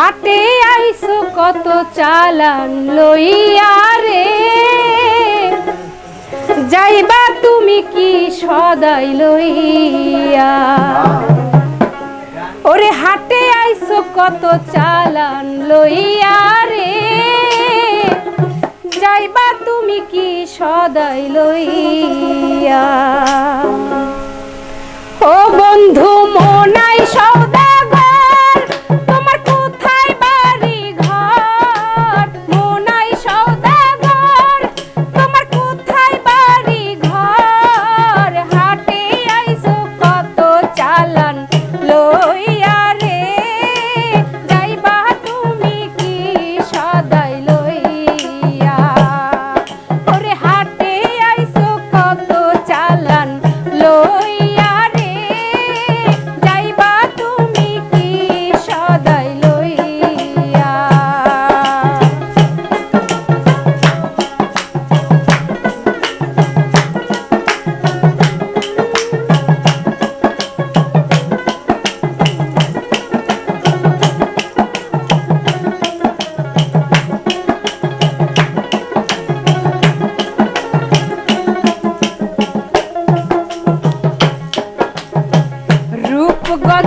হাতে আইসো কত চালান লইয়া রে। যাইবা তুমি কি সদাই লইয়া? ওরে হাতে আইসো কত চালান লইয়া রে। যাইবা তুমি কি সদাই লইয়া?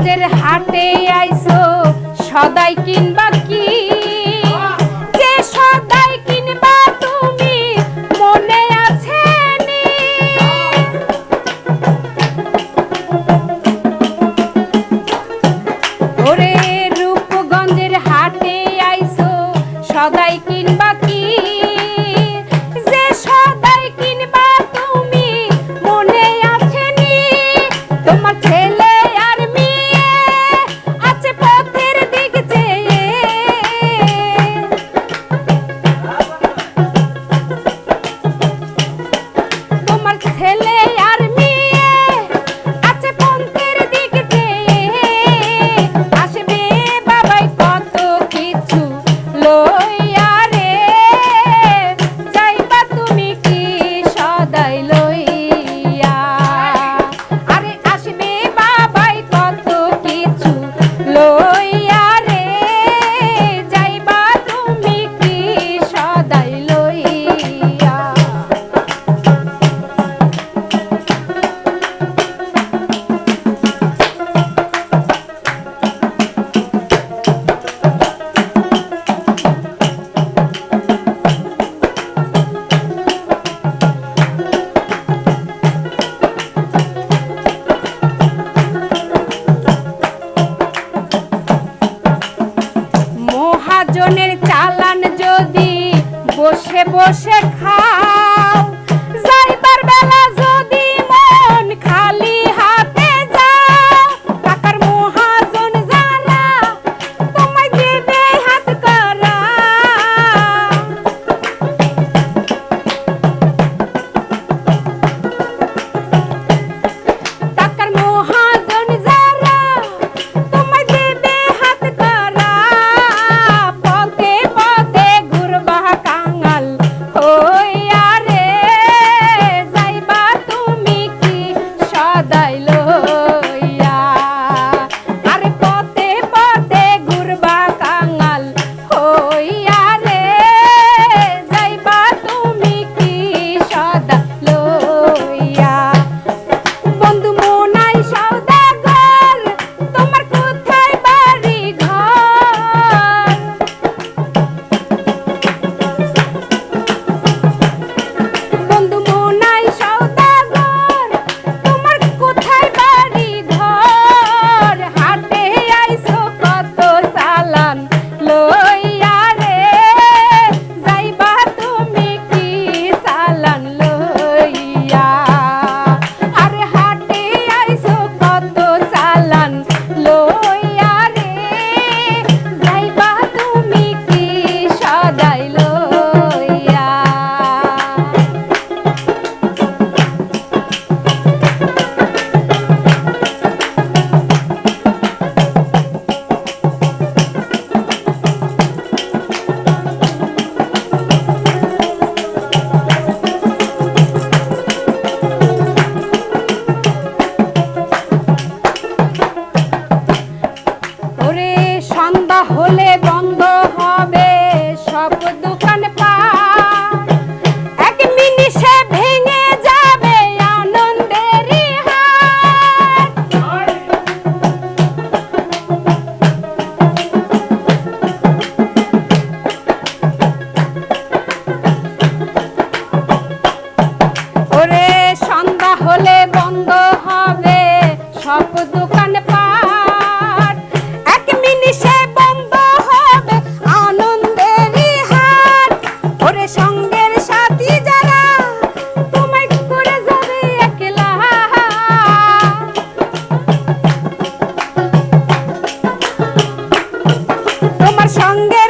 কাজের হাটে আইসো সদাই কিনবা Hello. বসে খাও। বন্ধ 관계